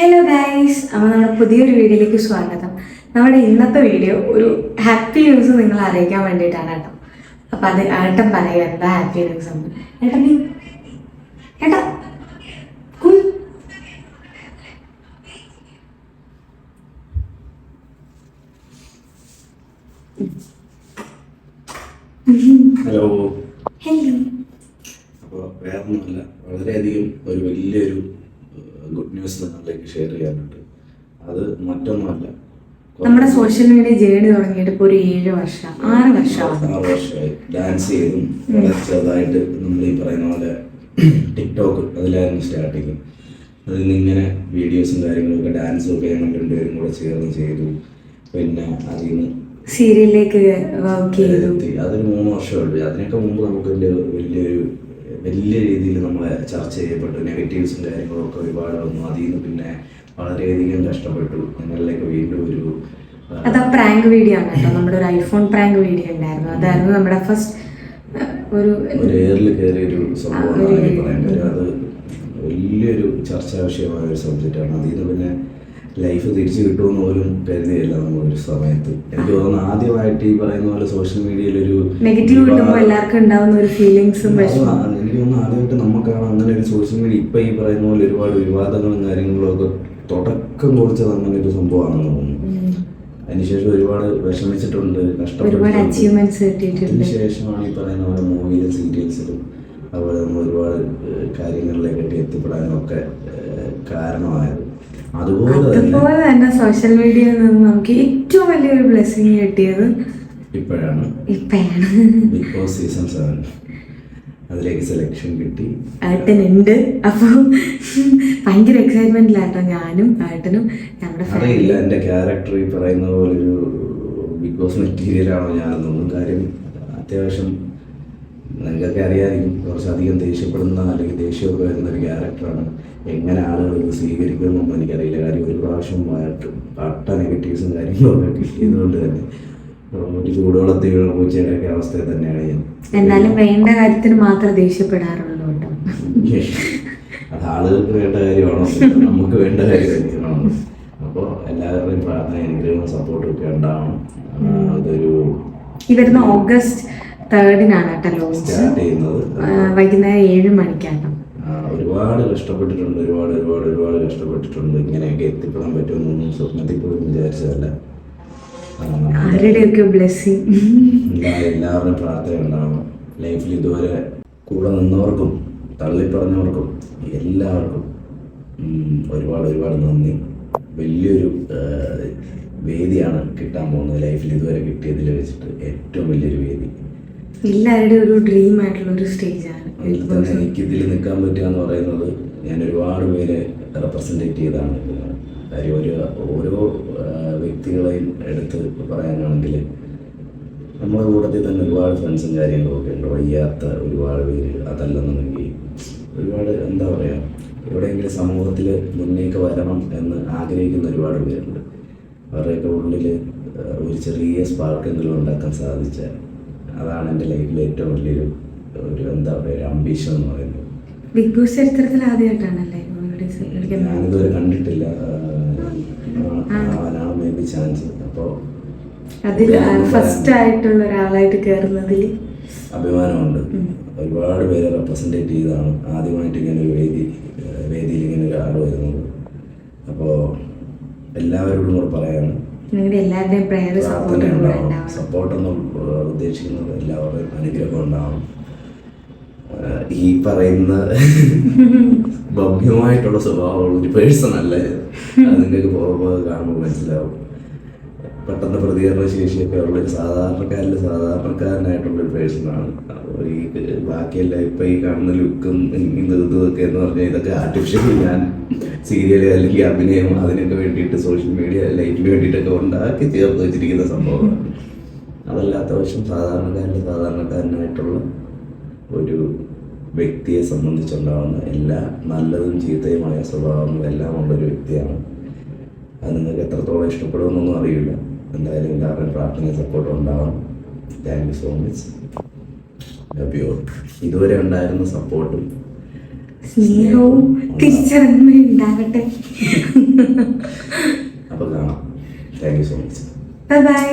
Hello guys അപ്പോൾ നമ്മുടെ പുതിയൊരു വീഡിയോയിലേക്ക് സ്വാഗതം. നമ്മുടെ ഇന്നത്തെ വീഡിയോ ഒരു ഹാപ്പി ന്യൂസ് നിങ്ങൾ അറിയിക്കാൻ വേണ്ടിയിട്ടാണ് കേട്ടോ. അപ്പം അത് ഏട്ടൻ പറയുക എന്താ ഹാപ്പി ന്യൂസ് എന്ന്. ഏട്ടൻ നീ ഏട്ടാ ഹലോ ഹലോ അപ്പോൾ വേറൊന്നുമല്ല വളരെയധികം ഒരു വലിയൊരു ഗുഡ് ന്യൂസ് നിങ്ങളിലേക്ക് ഷെയർ ചെയ്യാനുണ്ട്. അത് മറ്റൊന്നുമല്ല. നമ്മുടെ സോഷ്യൽ മീഡിയ ജേണി തുടങ്ങിയിട്ട് ഇപ്പോൾ ഒരു ഏഴ് വർഷം ആറ് വർഷം ആറ് വർഷമായി. ഡാൻസ് ചെയ്തും വളരെ ചെറുതായിട്ട് നമ്മൾ ഈ പറയുന്ന പോലെ ടിക്ടോക്ക് അതിലായിരുന്നു സ്റ്റാർട്ടിങ് അതിൽ നിന്ന് ഇങ്ങനെ വീഡിയോസും കാര്യങ്ങളൊക്കെ ഡാൻസും ഒക്കെ ഞങ്ങൾ രണ്ടുപേരും കൂടെ ചേർന്ന് ചെയ്തു. പിന്നെ അതിൽ നിന്ന് സീരിയലിലേക്ക് വർക്ക് ചെയ്തു. അതൊരു മൂന്ന് വർഷമുള്ളൂ അതിനൊക്കെ മുമ്പ് നമുക്ക് വലിയ വലിയൊരു വലിയ രീതിയിൽ നമ്മൾ ചർച്ച ചെയ്യപ്പെട്ടു. നെഗറ്റീവ്സും കാര്യങ്ങളൊക്കെ ഒരുപാട് വന്നു. അതിൽ നിന്ന് പിന്നെ വളരെയധികം കഷ്ടപ്പെട്ടു. ഞങ്ങളിലേക്ക് വീണ്ടും ഒരു അത് ആ പ്രാങ്ക് വീഡിയോ ആണ് കേട്ടോ. നമ്മുടെ ഒരു ഐഫോൺ പ്രാങ്ക് വീഡിയോ ഉണ്ടായിരുന്നു. അതായിരുന്നു നമ്മുടെ ഫസ്റ്റ് ഒരു ഒരു എയറിൽ കയറിയ ഒരു അതിന് അത് വലിയൊരു ചർച്ചാ വിഷയമായ ഒരു സബ്ജക്റ്റാണ് അതിൽ നിന്ന് പിന്നെ ലൈഫ് തിരിച്ചു കിട്ടുമെന്ന് പോലും കരുതിയില്ല നമ്മൾ ഒരു സമയത്ത്. എനിക്ക് തോന്നുന്നു ആദ്യമായിട്ട് ഈ പറയുന്ന പോലെ സോഷ്യൽ മീഡിയയിൽ ഒരു നെഗറ്റീവ് കിട്ടുമ്പോൾ എല്ലാവർക്കും ഉണ്ടാവുന്ന ഒരു ഫീലിങ്സും തോന്നുന്നു ആദ്യമായിട്ട് നമുക്കാണ് അങ്ങനെ ഒരു സോഷ്യൽ മീഡിയ ഇപ്പൊ ഈ പറയുന്ന പോലെ ഒരുപാട് വിവാദങ്ങളും കാര്യങ്ങളും ഒക്കെ തുടക്കം കുറിച്ചത് അങ്ങനെ ഒരു സംഭവമാണെന്ന് തോന്നുന്നു. അതിനുശേഷം ഒരുപാട് വിഷമിച്ചിട്ടുണ്ട് കഷ്ടപ്പെട്ടിട്ടുണ്ട്. അതിനുശേഷമാണ് ഈ പറയുന്ന പോലെ മൂവിയിലും സീരിയൽസിലും അതുപോലെ നമ്മൾ ഒരുപാട് കാര്യങ്ങളിലേക്കൊക്കെ എത്തിപ്പെടാനും ഒക്കെ കാരണമായത്. അതുപോലെ തന്നെ സോഷ്യൽ മീഡിയയിൽ നിന്ന് നമുക്ക് ഏറ്റവും വലിയൊരു ബ്ലെസ്സിങ് കിട്ടിയത് ഇപ്പോഴാണ്. ഇപ്പോഴാണ്. ബിഗ് ബോസ് സീസൺ സെവൻ അതിലേക്ക് സെലക്ഷൻ കിട്ടി. ഏട്ടനുണ്ട് അപ്പോൾ ഭയങ്കര എക്സൈറ്റ്മെന്റിലാട്ടോ ഞാനും ഏട്ടനും നമ്മുടെ അറിയില്ല എന്റെ എന്റെ ക്യാരക്ടർ ഈ പറയുന്ന പോലെ ഒരു ബിഗ് ബോസ് മെറ്റീരിയൽ മെറ്റീരിയലാണോ ഞാനെന്നൊന്നും കാര്യം അത്യാവശ്യം നിങ്ങൾക്കൊക്കെ അറിയാമായിരിക്കും കുറച്ചധികം ദേഷ്യപ്പെടുന്ന അല്ലെങ്കിൽ ദേഷ്യമൊക്കെ വരുന്ന ഒരു ക്യാരക്ടറാണ് എങ്ങനെ ആളുകൾ ഇത് സ്വീകരിക്കുമെന്നൊന്നും എനിക്കറിയില്ല. കാര്യം ഒരു പ്രാവശ്യം പട്ട നെഗറ്റീവ്സും കാര്യങ്ങളൊക്കെ കിട്ടിയതുകൊണ്ട് തന്നെ. ഒരു ചൂടുവെള്ളത്തിൽ വീണ പൂച്ചയുടെ ഒക്കെ അവസ്ഥയിൽ തന്നെയാണ് ഞാൻ. എന്നാലും വേണ്ട കാര്യത്തിന് മാത്രം ദേഷ്യപ്പെടാറുള്ളൂ കേട്ടോ. അത് ആളുകൾക്ക് വേണ്ട കാര്യമാണോ? നമുക്ക് വേണ്ട കാര്യമാണോ അപ്പോൾ എല്ലാവരുടെയും പ്രാർത്ഥന അനുഗ്രഹവും സപ്പോർട്ടും ഒക്കെ ഉണ്ടാവണം. അതൊരു ഈ വരുന്ന ഓഗസ്റ്റ് തേർഡിനാണ് കേട്ടോ ലോഞ്ച് വൈകുന്നേരം ഏഴ് മണിക്കാണ്. ഒരുപാട് കഷ്ടപ്പെട്ടിട്ടുണ്ട് ഒരുപാട് ഒരുപാട് ഒരുപാട് കഷ്ടപ്പെട്ടിട്ടുണ്ട്. ഇങ്ങനെയൊക്കെ എത്തിപ്പെടാൻ പറ്റുമെന്നൊന്നും സ്വപ്നത്തിൽ പോലും വിചാരിച്ചതല്ല. ആരുടെയൊക്കെ ബ്ലെസ്സിങ് എല്ലാ- എല്ലാവരുടെയും പ്രാർത്ഥന ഉണ്ടാവണം. ലൈഫിൽ ഇതുവരെ കൂടെ നിന്നവർക്കും തള്ളിപ്പറഞ്ഞവർക്കും എല്ലാവർക്കും ഒരുപാട് ഒരുപാട് നന്ദി. വലിയൊരു വേദിയാണ് കിട്ടാൻ പോകുന്നത് ലൈഫിൽ ഇതുവരെ കിട്ടിയതിൽ വെച്ചിട്ട് ഏറ്റവും വലിയൊരു വേദി. എല്ലാവരുടെയും ഒരു ഡ്രീം ആയിട്ടുള്ള ഒരു സ്റ്റേജാണ് അതിൽ തന്നെ എനിക്ക് ഇതിൽ നിൽക്കാൻ പറ്റുക എന്ന് പറയുന്നത് ഞാൻ ഒരുപാട് പേരെ റെപ്രസെന്റേറ്റ് ചെയ്താണ് കാര്യം ഒരു ഓരോ വ്യക്തികളെയും എടുത്ത് പറയാനാണെങ്കിൽ നമ്മുടെ കൂട്ടത്തിൽ തന്നെ ഒരുപാട് ഫ്രണ്ട്സും കാര്യങ്ങളും ഒക്കെ ഉണ്ട്. വയ്യാത്ത ഒരുപാട് പേര് അതല്ലെന്നുണ്ടെങ്കിൽ ഒരുപാട് എന്താ പറയുക എവിടെയെങ്കിലും സമൂഹത്തിൽ മുന്നേക്ക് വരണം എന്ന് ആഗ്രഹിക്കുന്ന ഒരുപാട് പേരുണ്ട്. അവരുടെയൊക്കെ ഉള്ളിൽ ഒരു ചെറിയ സ്പാർക്ക് സ്പാർക്കെങ്കിലും ഉണ്ടാക്കാൻ സാധിച്ച അതാണ് എന്റെ ലൈഫിലെ ഏറ്റവും വലിയൊരു ഒരു എന്താ പറയുക ഒരു അംബീഷൻ എന്ന് പറയുന്നത്. ബിഗ് ബോസ് ചരിത്രത്തിൽ ആദ്യമായിട്ടാണല്ലേ? ഞാനിതുവരെ കണ്ടിട്ടില്ല. അപ്പോൾ അതിൽ ഫസ്റ്റ് ആയിട്ടുള്ള ഒരാളായിട്ട് കയറുന്നതിൽ അഭിമാനമുണ്ട് ഒരുപാട് പേരെ റെപ്രസെന്റേറ്റ് ചെയ്താണ് ആദ്യമായിട്ട് ഇങ്ങനെ ഒരു വേദി വേദിയിൽ ഇങ്ങനെ ഒരാൾ വരുന്നത് അപ്പോൾ എല്ലാവരോടും കൂടെ പറയാണ് പ്രാർത്ഥന ഉണ്ടാവണം സപ്പോർട്ടൊന്നും ഉദ്ദേശിക്കുന്നത് എല്ലാവരുടെയും അനുഗ്രഹം ഉണ്ടാവും ഈ പറയുന്ന ഭവ്യമായിട്ടുള്ള സ്വഭാവമുള്ള ഒരു പേഴ്സൺ അല്ല. അത് നിങ്ങൾക്ക് കാണുമ്പോൾ മനസ്സിലാവും. പെട്ടെന്ന് പ്രതികരണ ശേഷിയൊക്കെ ഉള്ള ഒരു സാധാരണക്കാരിൽ സാധാരണക്കാരനായിട്ടുള്ള ഒരു പേഴ്സണാണ് അപ്പോൾ ഈ ബാക്കിയല്ല ഇപ്പം ഈ കാണുന്ന ലുക്കും ഇതും എന്ന് പറഞ്ഞാൽ ഇതൊക്കെ ആർട്ടിഫിഷ്യൽ ഞാൻ സീരിയൽ അല്ലെങ്കിൽ അഭിനയം അതിനൊക്കെ വേണ്ടിയിട്ട് സോഷ്യൽ മീഡിയ ലൈറ്റിന് വേണ്ടിയിട്ടൊക്കെ ഉണ്ടാക്കി ചേർത്ത് വെച്ചിരിക്കുന്ന സംഭവമാണ്. അതല്ലാത്ത വശം സാധാരണക്കാരിൽ സാധാരണക്കാരനായിട്ടുള്ള ഒരു വ്യക്തിയെ സംബന്ധിച്ചുണ്ടാവുന്ന എല്ലാ നല്ലതും ചീത്തയുമായ സ്വഭാവങ്ങളും എല്ലാം ഉള്ളൊരു വ്യക്തിയാണ്. അത് നിങ്ങൾക്ക് എത്രത്തോളം ഇഷ്ടപ്പെടുമെന്നൊന്നും അറിയില്ല. എന്തായാലും എല്ലാവരുടെയും പ്രാർത്ഥനയും സപ്പോർട്ടും ഉണ്ടാവണം. Thank you so much love you ഇതുവരെ ഉണ്ടായിരുന്ന സപ്പോർട്ടും സ്നേഹവും തിരിച്ചറിഞ്ഞും ഉണ്ടാകട്ടെ. അപ്പോൾ കാണാം. Thank you so much bye bye